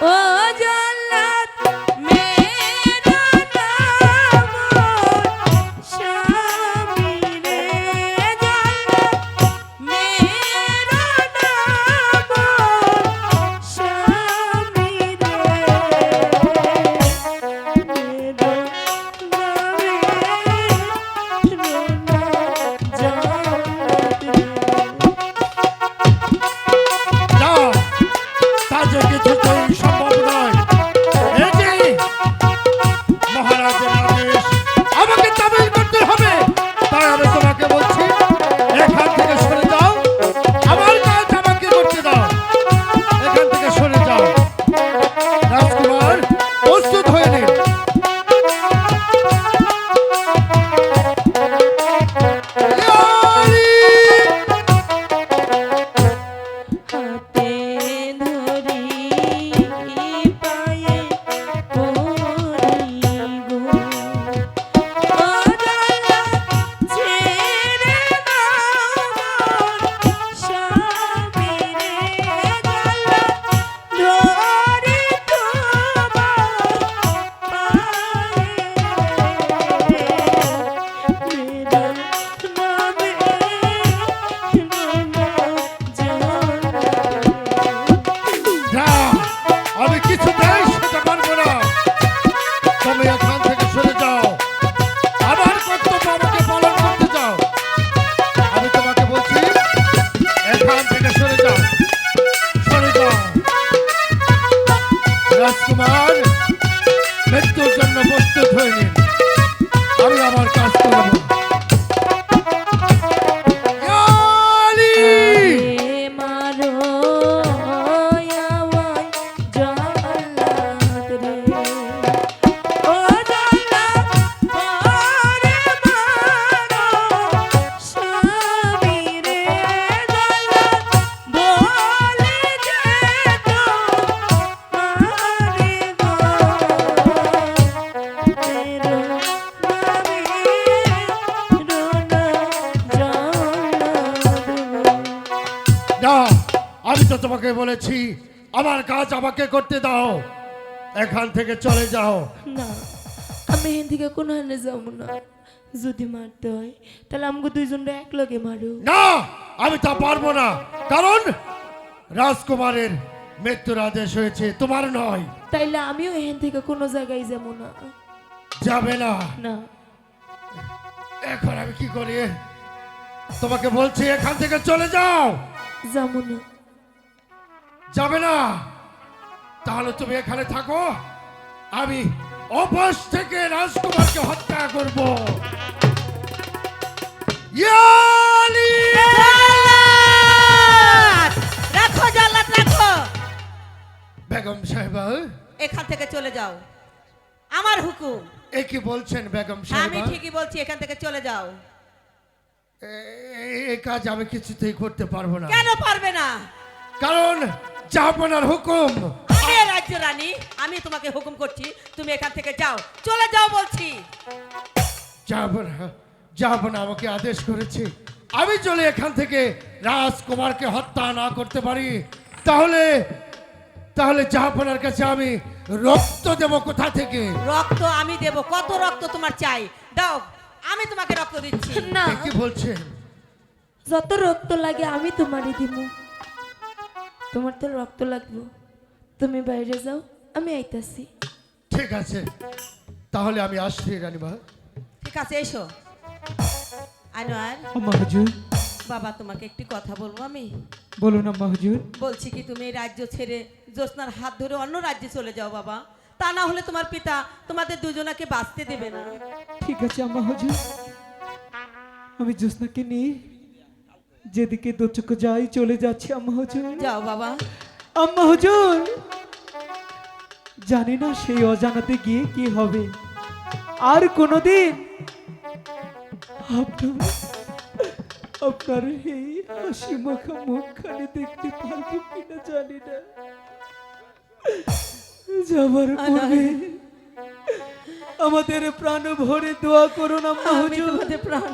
Oh. না আমি তো তোমাকে বলেছি আমার কাজ আমাকে করতে দাও। এখান থেকে চলে যাও। না আমি এখান থেকে কোনো হানে যাব না। যদি মারতে হয় তাহলে আমাকে দুইজনটা এক লগে মারো না আমি তা পারব না। কারণ রাজকুমারের মৃত্যুর আদেশ হয়েছে তোমার নয়। তাইলে আমিও এখান থেকে কোনো জায়গায় যাব না। যাবে না। না। এখন আমি কি করি? তোমাকে বলছি এখান থেকে চলে যাও। যাব না যাবে না। তাহলে তুমি এখানে থাকো। আমি অপাস থেকে রাজকুমারকে হত্যা করব। ইয়ালি! জাল্লাদ! রাখো জাল্লাদ রাখো! বেগম সাহেবা এখান থেকে চলে যাও। আমার হুকুম। এ কি বলছেন বেগম আমি ঠিকই বলছি এখান থেকে চলে যাও। এই কাজ আমি কিছুতেই করতে পারব না। কেন পারবে না? কারণ জাহাপনার হুকুম। রাজ্য রানী আমি তোমাকে হুকুম করছি তুমি এখান থেকে যাও। চলে যাও বলছি। জাহাপনা জাহাপনা আমাকে আদেশ করেছে। আমি চলে এখান থেকে রাজকুমারকে হত্যা না করতে পারি। তাহলে তাহলে জাহাপনার কাছে আমি রক্ত দেব কোথা থেকে? রক্ত আমি দেব কত রক্ত তোমার চাই? দাও। আমি তোমাকে রক্ত দিচ্ছি। না। কি বলছেন? যত রক্ত লাগে আমি তোমারই দিব তোমার তো রক্ত লাগবো। তুমি বাইরে যাও আমি আইতাছি। ঠিক আছে। তাহলে আমি আসছি রানীমা। ঠিক আছে এসো। আনোয়ার আম্মা হুজুর। বাবা তোমাকে একটি কথা বলব আমি? বলুন আম্মা হুজুর। বলছি কি তুমি এই রাজ্য ছেড়ে জ্যোৎস্নার হাত ধরে অন্য রাজ্যে চলে যাও বাবা। তা না হলে তোমার পিতা তোমাদের দুজনাকে বাঁচতে দেবে না। ঠিক আছে আম্মা হুজুর। আমি জ্যোৎস্নাকে নিয়ে যেদিকে দু যাই চলে যাচ্ছি আম্মা হুজুর। যাও বাবা। আম্মা হুজুর জানি না সেই অজানাতে গিয়ে কি হবে। আর কোনোদিন আপনার আপনার এই হাসি মাখা মুখখানি দেখতে পারব কিনা জানি না। যাবার পূর্বে আমাদের প্রাণ ভরে দোয়া করুন আম্মা আমি হুজুর। প্রাণ